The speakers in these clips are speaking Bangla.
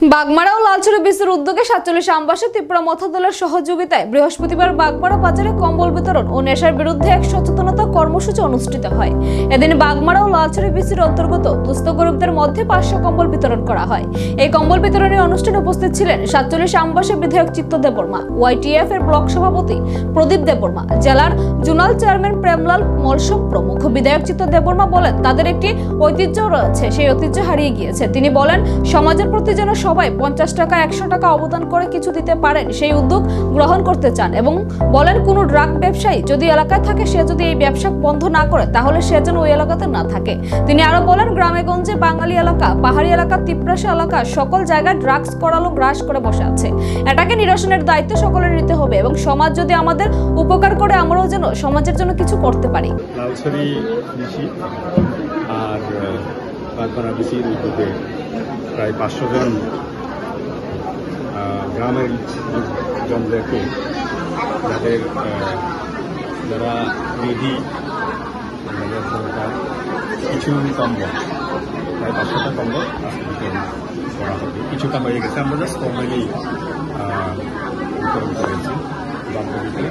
বাগমারা ও লালছড়ি বিসির উদ্যোগে সাতচল্লিশ আমবাসী ত্রিপুরা মথা দলের সহযোগিতায় বৃহস্পতিবার বাগমারা বাজারে কম্বল বিতরণ ও নেশার বিরুদ্ধে এক সচেতনতা কর্মসূচি অনুষ্ঠিত হয়। এদিন বাগমারা ও লালছড়ি বিসির অন্তর্গত দুস্থ মধ্যে পাঁচশো কম্বল বিতরণ করা হয়। এই কম্বল বিতরণী অনুষ্ঠানে উপস্থিত ছিলেন সাতচল্লিশ আমবাসী বিধায়ক চিত্ত দেববর্মা ওয়াইটিএফ এর ব্লক সভাপতি প্রদীপ দেববর্মা জেলার জোনাল চেয়ারম্যান প্রেমলাল মলসম প্রমুখ। বিধায়ক চিত্ত দেববর্মা বলেন, তাদের একটি ঐতিহ্য রয়েছে, সেই ঐতিহ্য হারিয়ে গিয়েছে। তিনি বলেন, সমাজের প্রতি যেন সবাই পঞ্চাশ টাকা, একশো টাকা অবদান করে কিছু দিতে পারেন সেই উদ্যোগ গ্রহণ করতে চান এবং বলেন কোনো ড্রাগ ব্যবসায়ী যদি এলাকায় থাকে, সে যদি এই ব্যবসা বন্ধ না করে, তাহলে সে যেন ওই এলাকাতে না থাকে। তিনি আরও বলেন, গ্রামে গঞ্জে বাঙালি এলাকা, পাহাড়ি এলাকা, তিপ্রাসী এলাকা, সকল জায়গায় ড্রাগস করালো গ্রাস করে বসে আছে। এটাকে নিরসনের দায়িত্ব সকলের নিতে হবে এবং সমাজ যদি আমাদের উপকার করে, আমরাও যেন সমাজের জন্য কিছু করতে পারি। বাগবানা কৃষির উদ্যোগে প্রায় পাঁচশো জন গ্রামের জনদেরকে যাদের যারা রেডি যাদের দরকার কিছু কম্বল প্রায় পাঁচশোটা কম্বল করা হবে কিছুটা হয়ে গেছে আমরা জাস্ট কর্মেরই বিতরণ করেছি বান্ধবীতে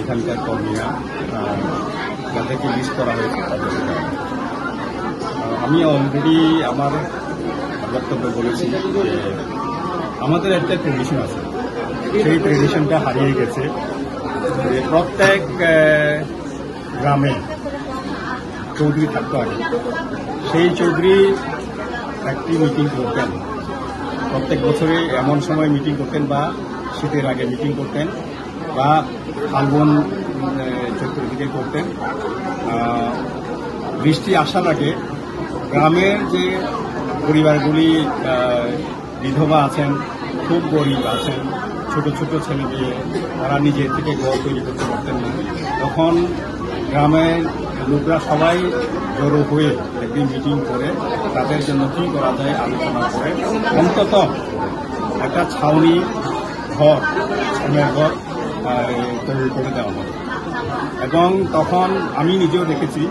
এখানকার কর্মীরা যাদেরকে লিস্ট করা হয়েছে। আহ, আমি অলরেডি আমার বক্তব্য বলেছি যে আমাদের একটা ট্রেডিশন আছে। সেই ট্রেডিশনটা হারিয়ে গেছে যে প্রত্যেক গ্রামে চৌধুরী থাকতো আগে। সেই চৌধুরী একটি মিটিং করতেন। প্রত্যেক বছরে এমন সময় মিটিং করতেন বা শীতের আগে মিটিং করতেন বা ফাল্গুন চৈত্র করতেন। বৃষ্টি আসার আগে গ্রামের যে পরিবারগুলি বিধবা আছেন, খুব গরিব আছেন, ছোট ছোট ছেলে মেয়ে তারা নিজে থেকে ঘর তৈরি করতে পারতেন না, তখন গ্রামের লোকরা সবাই জড়ো হয়ে একদিন মিটিং করে তাদের জন্য কী করা যায় আলোচনা করে। অন্তত একটা ছাউনি ঘর, ছাউনির ঘর তৈরি করে দেওয়া হয় এবং তখন আমি নিজেও দেখেছি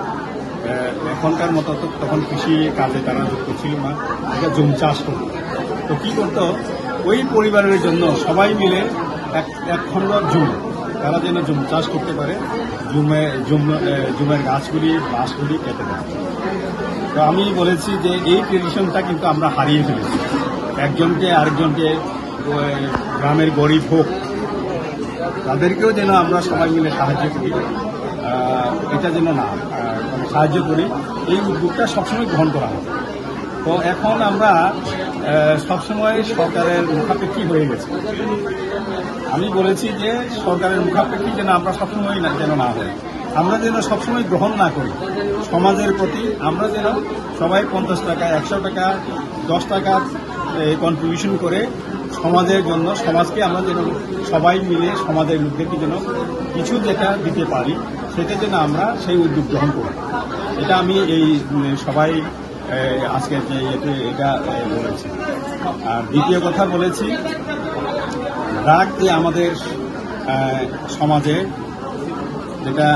এখনকার মতো তো তখন কৃষি কাজে তারা যুক্ত ছিল না, এটা জুম চাষ করতো। তো কি করত? ওই পরিবারের জন্য সবাই মিলে এক এক খণ্ড জুম, তারা যেন জুম চাষ করতে পারে, জুমে, জুম জুমের গাছগুলি, বাঁশগুলি কেটে দেয়। তো আমি বলেছি যে এই ট্রেডিশনটা কিন্তু আমরা হারিয়ে ফেলেছি। একজনকে আরেকজনকে গ্রামের গরিব হোক, তাদেরকেও যেন আমরা সবাই মিলে সাহায্য করি। এটা যেন না সাহায্য করি। এই উদ্যোগটা সবসময় গ্রহণ করা হয়। তো এখন আমরা সবসময় সরকারের মুখাপেক্ষী হয়ে গেছি। আমি বলেছি যে সরকারের মুখাপেক্ষী যেন আমরা সবসময় না- যেন না হই। আমরা যেন সবসময় গ্রহণ না করি। সমাজের প্রতি আমরা যেন সবাই পঞ্চাশ টাকা, একশো টাকা, দশ টাকা কন্ট্রিবিউশন করে সমাজের জন্য, সমাজকে আমরা যেন সবাই মিলে সমাজের লোকদেরকে যেন কিছু যেটা দিতে পারি, সেটা যেন আমরা সেই উদ্যোগ গ্রহণ করি। এটা আমি এই সবাই আজকে যে এটা বলেছি। আর দ্বিতীয় কথা বলেছি ড্রাগ যে আমাদের সমাজে, যেটা